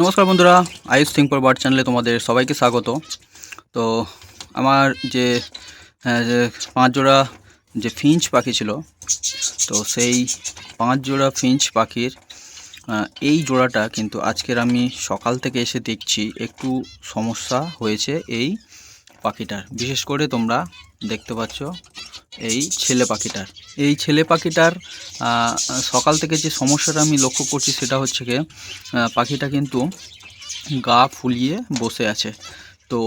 নমস্কার বন্ধুরা, আয়ুষ সিং পর বার্ড চ্যানেলে তোমাদের সবাইকে স্বাগত। তো আমার যে পাঁচ জোড়া যে ফিঞ্চ পাখি ছিল, তো সেই পাঁচ জোড়া ফিঞ্চ পাখির এই জোড়াটা কিন্তু আজকের আমি সকাল থেকে এসে দেখছি একটু সমস্যা হয়েছে এই পাখিটার। বিশেষ করে তোমরা দেখতে পাচ্ছ এই ছেলে পাখিটার। এই ছেলে পাখিটার সকাল থেকে যে সমস্যাটা আমি লক্ষ্য করছি সেটা হচ্ছে আহ, পাখিটা কিন্তু গা ফুলিয়ে বসে আছে। তো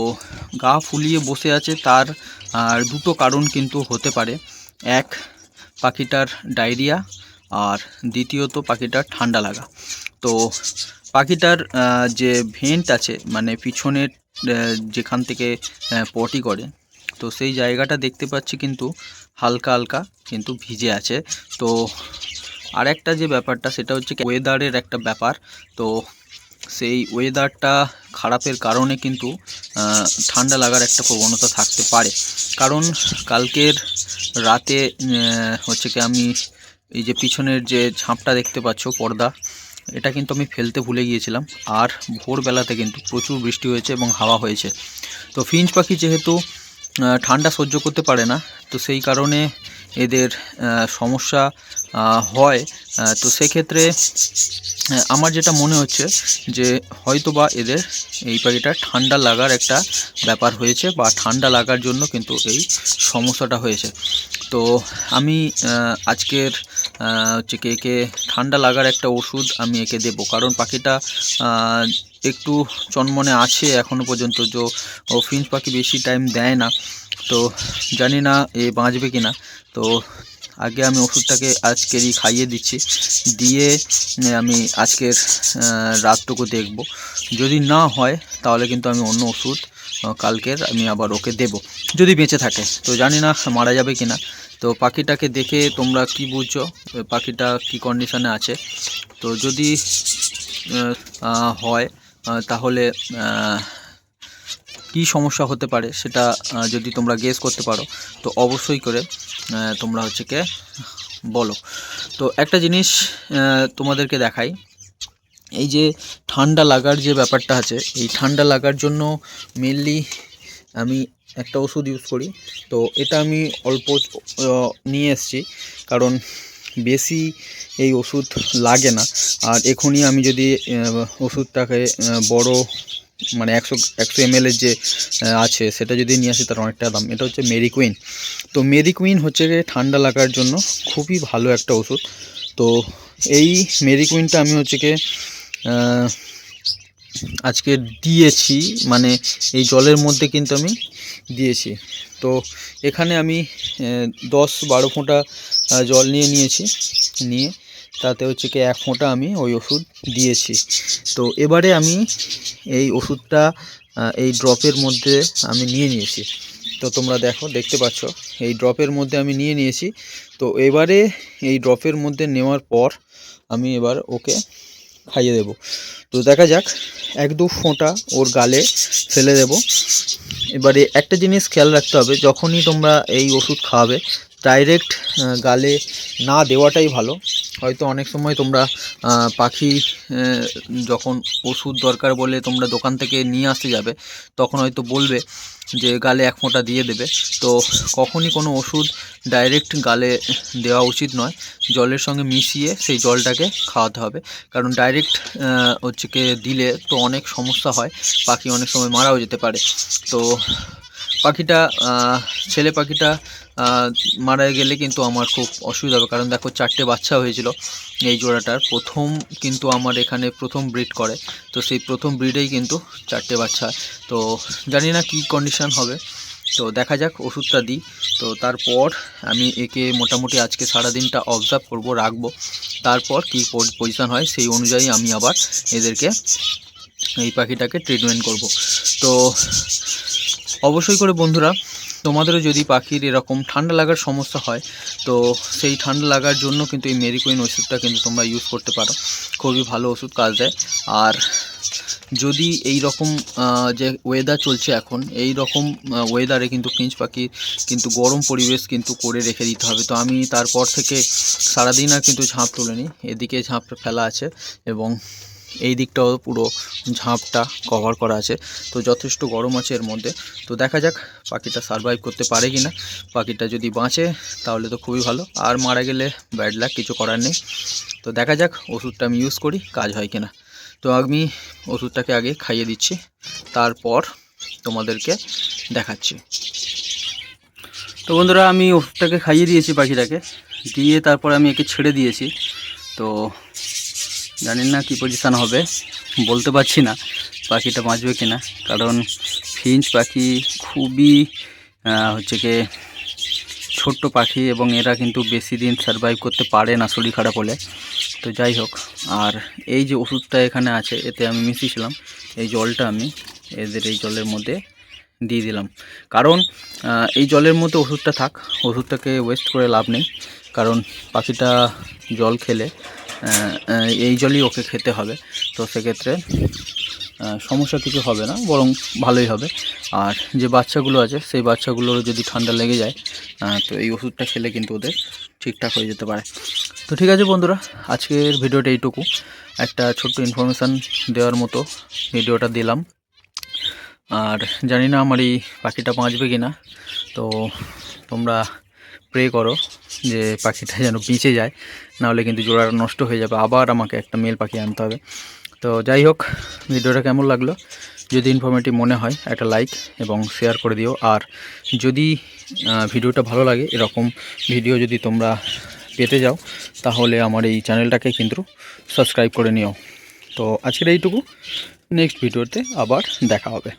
গা ফুলিয়ে বসে আছে তার দুটো কারণ কিন্তু হতে পারে। এক পাখিটার ডায়রিয়া আর দ্বিতীয়ত পাখিটার ঠান্ডা লাগা। তো পাখিটার যে ভেন্ট আছে মানে পিছনের যেখান থেকে পটি করে তো সেই জায়গাটা দেখতে পাচ্ছি কিন্তু হালকা হালকা কিন্তু ভিজে আছে। তো আরেকটা যে ব্যাপারটা, সেটা হচ্ছে ওয়েদারের একটা ব্যাপার। তো সেই ওয়েদারটা খারাপের কারণে কিন্তু ঠান্ডা লাগার একটা প্রবণতা থাকতে পারে। কারণ কালকের রাতে হচ্ছে কি আমি এই যে পিছনের যে ঝাঁপটা দেখতে পাচ্ছ, পর্দা, এটা কিন্তু আমি ফেলতে ভুলে গিয়েছিলাম। আর ভোরবেলাতে কিন্তু প্রচুর বৃষ্টি হয়েছে এবং হাওয়া হয়েছে। তো ফিঞ্চ পাখি যেহেতু ঠান্ডা সহ্য করতে পারে না, তো সেই কারণে এদের সমস্যা হয়। তো সেক্ষেত্রে আমার যেটা মনে হচ্ছে যে হয়তোবা এদের এই পাখিটা ঠান্ডা লাগার একটা ব্যাপার হয়েছে বা ঠান্ডা লাগার জন্য কিন্তু এই সমস্যাটা হয়েছে। তো আমি আজকের হচ্ছে কি একে ঠান্ডা লাগার একটা ওষুধ আমি একে দেবো। কারণ পাখিটা একটু চনমনে আছে এখনও পর্যন্ত যে ও ফিঞ্চ পাখি বেশি টাইম দেয় না। তো জানি না এ বাঁচবে কি না তো আগে আমি ওষুধটাকে আজকেরই খাইয়ে দিচ্ছি। দিয়ে আমি আজকের রাতটুকু দেখব। যদি না হয়, তাহলে কিন্তু আমি অন্য ওষুধ কালকের, আমি আবার ওকে দেব, যদি বেঁচে থাকে। তো জানি না মারা যাবে কি না তো পাখিটাকে দেখে তোমরা কি বুঝছ? পাখিটা কি কন্ডিশনে আছে? তো যদি হয় তাহলে কি সমস্যা হতে পারে সেটা যদি তোমরা গেস করতে পারো, তো অবশ্যই করে তোমরা হচ্ছে কে বলো। তো একটা জিনিস তোমাদেরকে দেখাই। এই যে ঠান্ডা লাগার যে ব্যাপারটা আছে, এই ঠান্ডা লাগার জন্য মেনলি আমি একটা ওষুধ ইউজ করি। তো এটা আমি অল্প নিয়ে এসেছি, কারণ বেশি এই ওষুধ লাগে না। আর এখনই আমি যদি ওষুধটাকে বড় মানে একশো একশো এমএলের যে আছে, সেটা যদি নিয়ে আসি, তার অনেকটা দাম। এটা হচ্ছে মেরিকুইন তো মেরিকুইন হচ্ছে ঠান্ডা লাগার জন্য খুবই ভালো একটা ওষুধ। তো এই মেরিকুইনটা আমি হচ্ছে গিয়ে আজকে দিয়েছি মানে এই জলের মধ্যে কিন্তু আমি দিয়েছি। তো এখানে আমি দশ বারো ফোঁটা জল নিয়ে নিয়েছি, নিয়ে তাতে হচ্ছে কি এক ফোঁটা আমি ওই ওষুধ দিয়েছি। তো এবারে আমি এই ওষুধটা এই ড্রপের মধ্যে আমি নিয়ে নিয়েছি। তো তোমরা দেখো, দেখতে পাচ্ছ, এই ড্রপের মধ্যে আমি নিয়ে নিয়েছি। তো এবারে এই ড্রপের মধ্যে নেওয়ার পর আমি এবার ওকে খাইয়ে দেব। তো দেখা যাক এক দু ফোঁটা ওর গালে ফেলে দেব। এবারে একটা জিনিস খেয়াল রাখতে হবে, যখনই তোমরা এই ওষুধ খাওয়াবে ডাইরেক্ট গালে না দেওয়াটাই ভালো। হয়তো অনেক সময় তোমরা পাখি যখন ওষুধ দরকার বলে তোমরা দোকান থেকে নিয়ে আসতে যাবে, তখন হয়তো বলবে যে গালে এক ফোঁটা দিয়ে দেবে। তো কখনই কোনো ওষুধ ডাইরেক্ট গালে দেওয়া উচিত নয়। জলের সঙ্গে মিশিয়ে সেই জলটাকে খাওয়াতে হবে। কারণ ডাইরেক্ট হচ্ছে দিলে তো অনেক সমস্যা হয়, পাখি অনেক সময় মারাও যেতে পারে। তো পাখিটা ছেলে পাখিটা মারা গেলে কিন্তু আমার খুব অসুবিধা হবে। কারণ দেখো, চারটে বাচ্চা হয়েছিল এই জোড়াটার। প্রথম কিন্তু আমার এখানে প্রথম ব্রিড করে। তো সেই প্রথম ব্রিডেই কিন্তু চারটে বাচ্চা তো জানি না কী কন্ডিশন হবে। তো দেখা যাক, ওষুধটা দিই। তো তারপর আমি একে মোটামুটি আজকে সারা দিনটা অবজার্ভ করব, রাখব। তারপর কী পজিশন হয় সেই অনুযায়ী আমি আবার এদেরকে, এই পাখিটাকে ট্রিটমেন্ট করব। তো অবশ্যই করে বন্ধুরা, তোমাদেরও যদি পাখির এরকম ঠান্ডা লাগার সমস্যা হয়, তো সেই ঠান্ডা লাগার জন্য কিন্তু এই মেরিকুইন ওষুধটা কিন্তু তোমরা ইউজ করতে পারো। খুবই ভালো ওষুধ কাজ দেয়। আর যদি এই রকম যে ওয়েদার চলছে এখন এই রকম ওয়েদারে কিন্তু ফিঞ্চ পাখির কিন্তু গরম পরিবেশ কিন্তু করে রেখে দিতে হবে। তো আমি তারপর থেকে সারাদিন আর কিন্তু ঝাঁপ তুলিনি। এদিকে ঝাঁপ ফেলা আছে এবং এই দিকটাও পুরো ঝাঁপটা কভার করা আছে। তো যথেষ্ট গরম আছে এর মধ্যে। তো দেখা যাক পাখিটা সারভাইভ করতে পারে কি না পাখিটা যদি বাঁচে, তাহলে তো খুবই ভালো। আর মারা গেলে ব্যাড লাক কিছু করার নেই। তো দেখা যাক ওষুধটা আমি ইউজ করি, কাজ হয় কিনা। তো আমি ওষুধটাকে আগে খাইয়ে দিচ্ছি। তারপর তোমাদেরকে দেখাচ্ছি। তো বন্ধুরা, আমি ওষুধটাকে খাইয়ে দিয়েছি পাখিটাকে। দিয়ে তারপর আমি একে ছেড়ে দিয়েছি। তো জানি না কি পজিশান হবে, বলতে পারছি না পাখিটা বাঁচবে কি না কারণ ফিঞ্চ পাখি খুবই হচ্ছে কি ছোট্ট পাখি এবং এরা কিন্তু বেশি দিন সার্ভাইভ করতে পারে না শরীর খারাপ হলে। তো যাই হোক, আর এই যে ওষুধটা এখানে আছে, এতে আমি মিশিয়েছিলাম, এই জলটা আমি এদের এই জলের মধ্যে দিয়ে দিলাম। কারণ এই জলের মধ্যে ওষুধটা থাক, ওষুধটাকে ওয়েস্ট করে লাভ নেই। কারণ পাখিটা জল খেলে এই জলই ওকে খেতে হবে। তো সেক্ষেত্রে সমস্যা কিছু হবে না, বরং ভালোই হবে। আর যে বাচ্চাগুলো আছে, সেই বাচ্চাগুলোর যদি ঠান্ডা লেগে যায় তো এই ওষুধটা খেলে কিন্তু ওদের ঠিকঠাক হয়ে যেতে পারে। তো ঠিক আছে বন্ধুরা, আজকের ভিডিওটা এইটুকু। একটা ছোট্ট ইনফরমেশান দেওয়ার মতো ভিডিওটা দিলাম। আর জানি না আমার এই পাখিটা বাঁচবে কি না তো তোমরা প্রে করো যে পাখিটা যেন বেঁচে যায়, নাহলে কিন্তু জোড়াটা নষ্ট হয়ে যাবে। আবার আমাকে একটা মেল পাখি আনতে হবে। তো যাই হোক, ভিডিওটা কেমন লাগল? যদি ইনফরমেটিভ মনে হয়, একটা লাইক এবং শেয়ার করে দিও। আর যদি ভিডিওটা ভালো লাগে, এরকম ভিডিও যদি তোমরা পেতে যাও, তাহলে আমার এই চ্যানেলটাকে কিন্তু সাবস্ক্রাইব করে নিও। তো আজকের এইটুকু। নেক্সট ভিডিওতে আবার দেখা হবে।